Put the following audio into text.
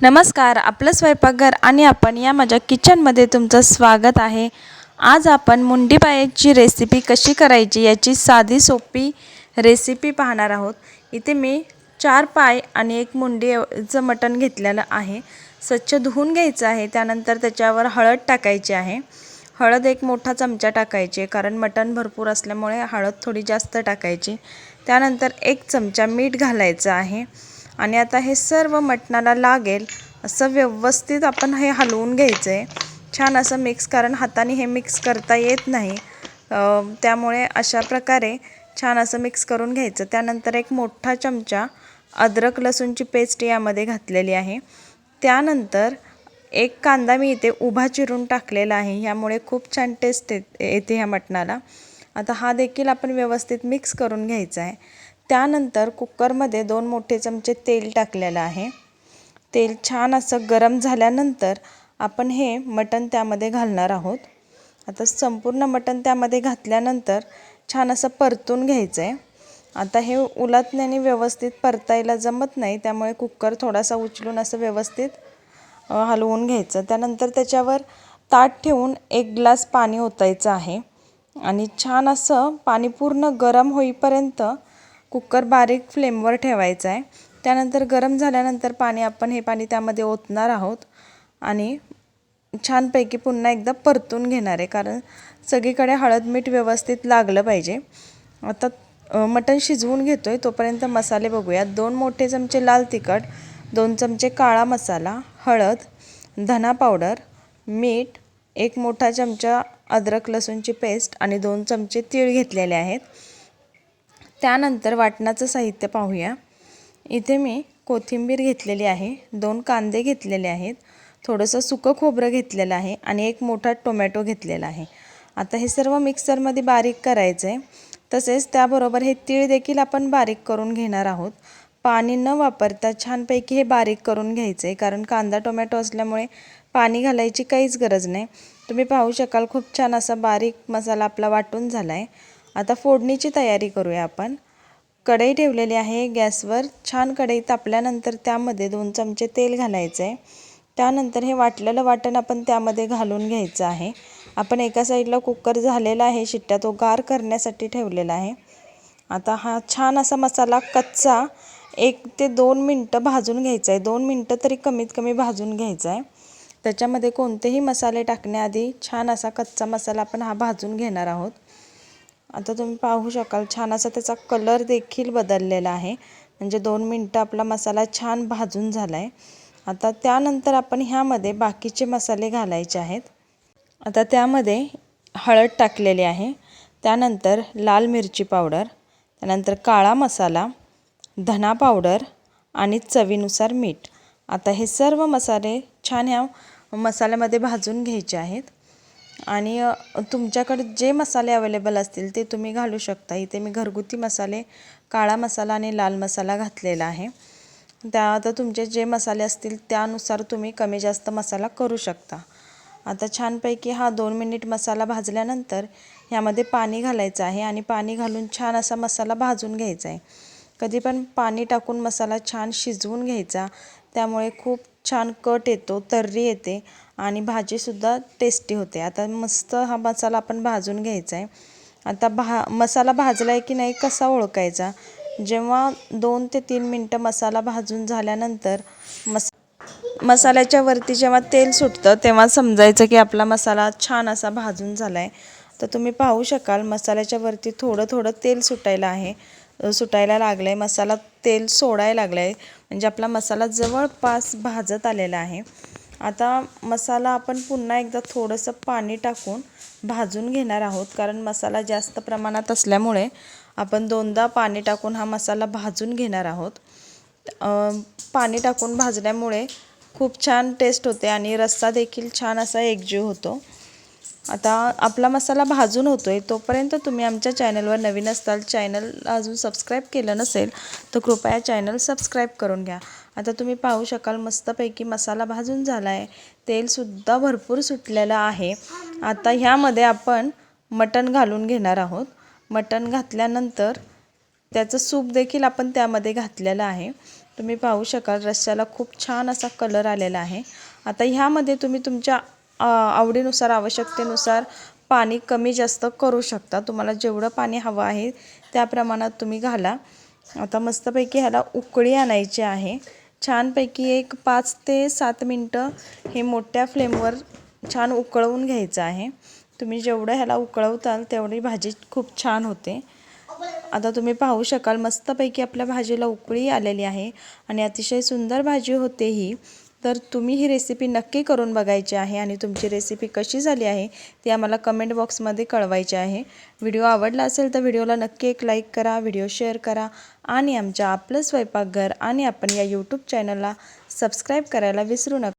नमस्कार आपलं स्वयंपाकघर आणि आपण या माझ्या किचनमध्ये तुमचं स्वागत आहे. आज आपण मुंडी पायाची रेसिपी कशी करायची याची साधी सोपी रेसिपी पाहणार आहोत. इथे मी चार पाय आणि एक मुंडीचं मटण घेतलेलं आहे. स्वच्छ धुवून घ्यायचं आहे त्यानंतर त्याच्यावर हळद टाकायची आहे. हळद एक मोठा चमचा टाकायची कारण मटण भरपूर असल्यामुळे हळद थोडी जास्त टाकायची. त्यानंतर एक चमचा मीठ घालायचं आहे. आणि आता हे सर्व मटणाला लागेल. असं व्यवस्थित आपण हे हलवून घ्यायचं आहे छान असं मिक्स कारण हाताने हे मिक्स करता येत नाही. त्यामुळे अशा प्रकारे छान असं मिक्स करून घ्यायचं. त्यानंतर एक मोठा चमचा अद्रक लसूणची पेस्ट यामध्ये घातलेली आहे. त्यानंतर एक कांदा मी इथे उभा चिरून टाकलेला आहे. ह्यामुळे खूप छान टेस्ट येत येते ह्या मटणाला. आता हा देखील आपण व्यवस्थित मिक्स करून घ्यायचा आहे त्यानंतर कुकरमध्ये दोन मोठे चमचे तेल टाकलेलं आहे. तेल छान असं गरम झाल्यानंतर आपण हे मटण त्यामध्ये घालणार आहोत. आता संपूर्ण मटण त्यामध्ये घातल्यानंतर छान असं परतून घ्यायचं आहे आता हे उलटण्याने व्यवस्थित परतायला जमत नाही त्यामुळे कुकर थोडासा उचलून असं व्यवस्थित हलवून घ्यायचं. त्यानंतर त्याच्यावर ताट ठेवून एक ग्लास पाणी ओतायचं आहे. आणि छान असं पाणी पूर्ण गरम होईपर्यंत कुकर बारीक फ्लेमवर ठेवायचा आहे. त्यानंतर गरम झाल्यानंतर पाणी आपण हे पाणी त्यामध्ये ओतणार आहोत. आणि छानपैकी पुन्हा एकदा परतून घेणार आहे कारण सगळीकडे हळद मीठ व्यवस्थित लागलं पाहिजे. आता मटण शिजवून घेतो आहे तोपर्यंत मसाले बघूया दोन मोठे चमचे लाल तिखट दोन चमचे काळा मसाला हळद धना पावडर मीठ एक मोठा चमचा अद्रक लसूणची पेस्ट आणि दोन चमचे तीळ घेतलेले आहेत. त्यानंतर वाटणाचं साहित्य पाहूया. इथे मी कोथिंबीर घेतलेली आहे दोन कांदे घेतलेले आहेत थोडंसं सुकं खोबरं घेतलेलं आहे आणि एक मोठा टोमॅटो घेतलेला आहे. आता हे सर्व मिक्सरमध्ये बारीक करायचं आहे तसेच त्याबरोबर हे तीळ देखील आपण बारीक करून घेणार आहोत. पाणी न वापरता छानपैकी हे बारीक करून घ्यायचं आहे कारण कांदा टोमॅटो असल्यामुळे पाणी घालायची काहीच गरज नाही. तुम्ही पाहू शकाल खूप छान असा बारीक मसाला आपला वाटून झाला आहे आता फोडणीची तयारी करूया आपण. कढई ठेवलेली आहे गॅसवर छान कढई तापल्यानंतर त्यामध्ये दोन चमचे तेल घालायचं आहे त्यानंतर हे वाटलेलं वाटण आपण त्यामध्ये घालून घ्यायचं आहे. आपण एका साईडला कुकर झालेला आहे शिट्ट्या तो गार करण्यासाठी ठेवलेला आहे. आता हा छान असा मसाला कच्चा एक ते दोन मिनटं भाजून घ्यायचा आहे दोन मिनटं तरी कमीत कमी भाजून घ्यायचा आहे त्याच्यामध्ये कोणतेही मसाले टाकण्याआधी छान असा कच्चा मसाला आपण हा भाजून घेणार आहोत. आता तुम्ही पाहू शकाल छान असा त्याचा कलर देखील बदललेला आहे. म्हणजे दोन मिनटं आपला मसाला छान भाजून झाला आहे आता त्यानंतर आपण ह्यामध्ये बाकीचे मसाले घालायचे आहेत. आता त्यामध्ये हळद टाकलेली आहे. त्यानंतर लाल मिरची पावडर त्यानंतर काळा मसाला धना पावडर आणि चवीनुसार मीठ. आता हे सर्व मसाले छान ह्या मसाल्यामध्ये भाजून घ्यायचे आहेत. आणि तुमच्याकडे जे मसाले अवेलेबल असतील ते तुम्ही घालू शकता. इथे मी घरगुती मसाले काळा मसाला आणि लाल मसाला घातलेला आहे. त्या आता तुमचे जे मसाले असतील त्यानुसार तुम्ही कमी जास्त मसाला करू शकता. आता छानपैकी हा दोन मिनिट मसाला भाजल्यानंतर ह्यामध्ये पाणी घालायचं आहे आणि पाणी घालून छान असा मसाला भाजून घ्यायचा आहे. कधी पण पाणी टाकून मसाला छान शिजवून घ्यायचा. त्यामुळे खूप छान कट येतो तर्री येते आणि भाजीसुद्धा टेस्टी होते. आता मस्त हा मसाला आपण भाजून घ्यायचा आहे. आता भा मसाला भाजला आहे की नाही कसा ओळखायचा? जेव्हा दोन ते तीन मिनटं मसाला भाजून झाल्यानंतर मस मसाल्याच्या वरती जेव्हा तेल सुटतं तेव्हा समजायचं की आपला मसाला छान असा भाजून झाला आहे तर तुम्ही पाहू शकाल मसाल्याच्या वरती थोडं थोडं तेल सुटायला आहे. सुटायला लागलं आहे मसाला तेल सोडायला लागलं आहे म्हणजे आपला मसाला जवळपास भाजत आलेला आहे. आता मसाला आपण पुन्हा एकदा थोडंसं पाणी टाकून भाजून घेणार आहोत. कारण मसाला जास्त प्रमाणात असल्यामुळे आपण दोनदा पाणी टाकून हा मसाला भाजून घेणार आहोत. पाणी टाकून भाजल्यामुळे खूप छान टेस्ट होते आणि रस्सा देखील छान असा एकजीव होतो. आता आपला मसाला भाजून होतो आहे तोपर्यंत तुम्ही आमच्या चॅनलवर नवीन असताल चॅनल अजून सबस्क्राईब केलं नसेल तर कृपया चॅनल सबस्क्राईब करून घ्या. आता तुम्ही पाहू शकाल मस्तपैकी मसाला भाजून झाला आहे तेलसुद्धा भरपूर सुटलेलं आहे. आता ह्यामध्ये आपण मटण घालून घेणार आहोत. मटण घातल्यानंतर त्याचं सूप देखील आपण त्यामध्ये घातलेलं आहे. तुम्ही पाहू शकाल रस्स्याला खूप छान असा कलर आलेला आहे. आता ह्यामध्ये तुम्ही तुमच्या आवडीनुसार आवश्यकतेनुसार पाणी कमी जास्त करू शकता. तुम्हाला जेवढं पाणी हवं आहे त्या प्रमाणात तुम्ही घाला. आता मस्तपैकी ह्याला उकळी आणायची आहे. छानपैकी एक पाच ते सात मिनटं हे मोठ्या फ्लेमवर छान उकळवून घ्यायचं आहे. तुम्ही जेवढं ह्याला उकळवताल तेवढी भाजी खूप छान होते. आता तुम्ही पाहू शकाल मस्तपैकी आपल्या भाजीला उकळी आलेली आहे. आणि अतिशय सुंदर भाजी होते ही. तर तुम्ही ही रेसिपी नक्की करून बघायची आहे आणि तुमची रेसिपी कशी झाली आहे ती आम्हाला कमेंट बॉक्समध्ये कळवायची आहे. व्हिडिओ आवडला असेल तर व्हिडिओला नक्की एक लाईक करा व्हिडिओ शेअर करा आणि आमच्या आपलं स्वयंपाकघर आणि आपण या यूट्यूब चॅनलला सबस्क्राईब करायला विसरू नका.